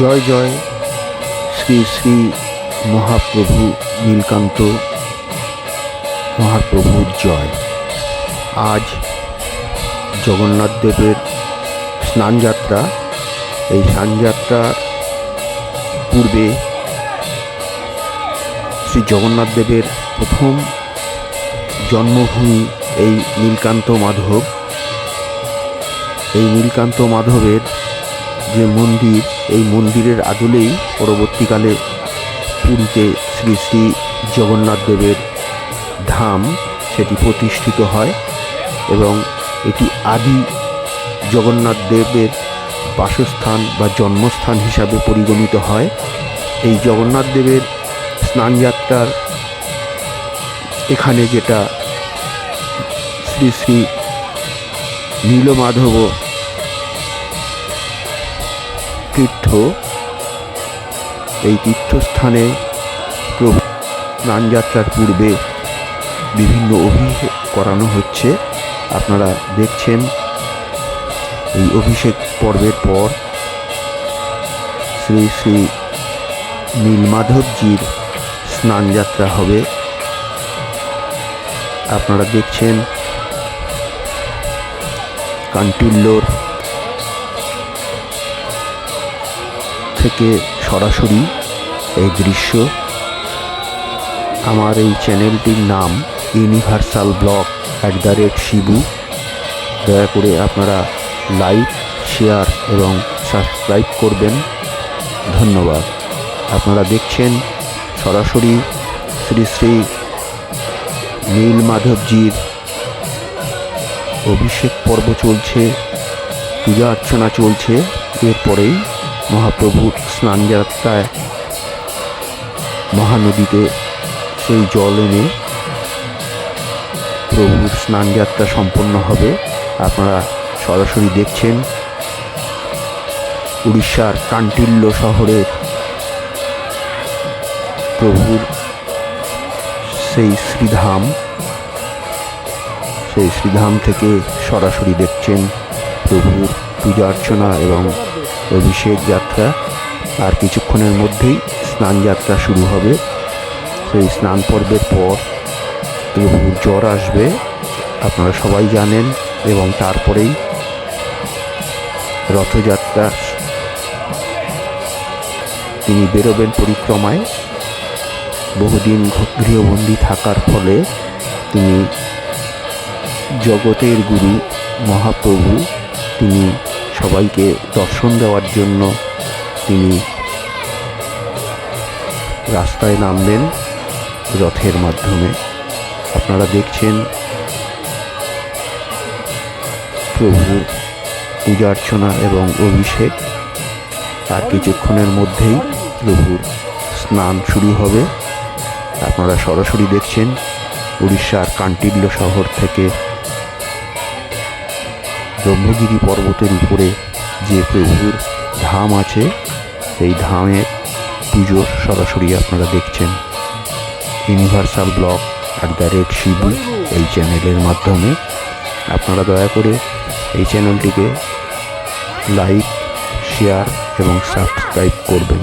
জয় জয় শ্রী শ্রী মহাপ্রভু নীলকান্ত মহাপ্রভুর জয়। আজ জগন্নাথ দেবের স্নানযাত্রা, এই স্নানযাত্রার পূর্বে শ্রী জগন্নাথ দেবের প্রথম জন্মভূমি এই নীলকান্ত মাধব। এই নীলকান্ত মাধবের যে মন্দির, এই মন্দিরের আদলেই পরবর্তীকালে পুরীতে শ্রী শ্রী জগন্নাথ দেবের ধাম সেটি প্রতিষ্ঠিত হয় এবং এটি আদি জগন্নাথ দেবের বাসস্থান বা জন্মস্থান হিসাবে পরিগণিত হয়। এই জগন্নাথ দেবের স্নানযাত্রার এখানে যেটা শ্রী শ্রী নীলমাধব তীর্থ। এই তীর্থস্থানে প্রভু স্নানযাত্রার পূর্বে বিভিন্ন অভিষেক করানো হচ্ছে। আপনারা দেখছেন এই অভিষেক পর্বের পর শ্রী শ্রী নীলমাধবজির স্নানযাত্রা হবে। আপনারা দেখছেন কান্টিল্লোর থেকে সরাসরি এই দৃশ্য। আমার এই চ্যানেলটির নাম universal blog at the rate Shibu. দয়া করে আপনারা লাইক, শেয়ার এবং সাবস্ক্রাইব করবেন। ধন্যবাদ। আপনারা দেখছেন সরাসরি শ্রী শ্রী নীল মাধবজির অভিষেক পর্ব চলছে, পূজা অর্চনা চলছে। এরপরেই মহাপ্রভুর স্নানযাত্রায় মহানদীতে সেই জল এনে প্রভুর স্নানযাত্রা সম্পন্ন হবে। আপনারা সরাসরি দেখছেন উড়িষ্যার কান্টিল্য শহরের প্রভুর সেই শ্রীধাম। সেই শ্রীধাম থেকে সরাসরি দেখছেন প্রভুর পূজা অর্চনা এবং অভিষেক যাত্রা। আর কিছুক্ষণের মধ্যেই স্নান যাত্রা শুরু হবে। সেই স্নান পর্বের পর প্রভুর জ্বর আসবে, আপনারা সবাই জানেন, এবং তারপরেই রথযাত্রা তিনি বেরোবেন পরিক্রমায়। বহুদিন গৃহবন্দী থাকার ফলে তিনি জগতের গুরু, মহাপ্রভু, তিনি সবাইকে দর্শন দেওয়ার জন্য তিনি রাস্তায় নামবেন রথের মাধ্যমে। আপনারা দেখছেন প্রভুর পূজা অর্চনা এবং অভিষেক। আর কিছুক্ষণের মধ্যেই প্রভুর স্নান শুরু হবে। আপনারা সরাসরি দেখছেন উড়িষ্যার কান্টিল্য শহর থেকে ব্রহ্মগিরি পর্বতের উপরে যে প্রভুর ধাম আছে, সেই ধামের পুজো সরাসরি আপনারা দেখছেন universal blog at the rate Shibu এই চ্যানেলের মাধ্যমে। আপনারা দয়া করে এই চ্যানেলটিকে লাইক শেয়ার এবং সাবস্ক্রাইব করবেন।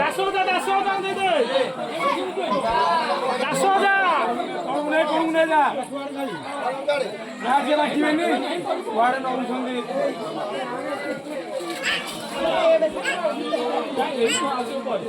দাসোদা দাসোদা দে দে দাসোদা কোনে কোনে যা রাজ্যে রাখিবে নি ওয়ার্ড নং সন্ধি এই তো আসল পড়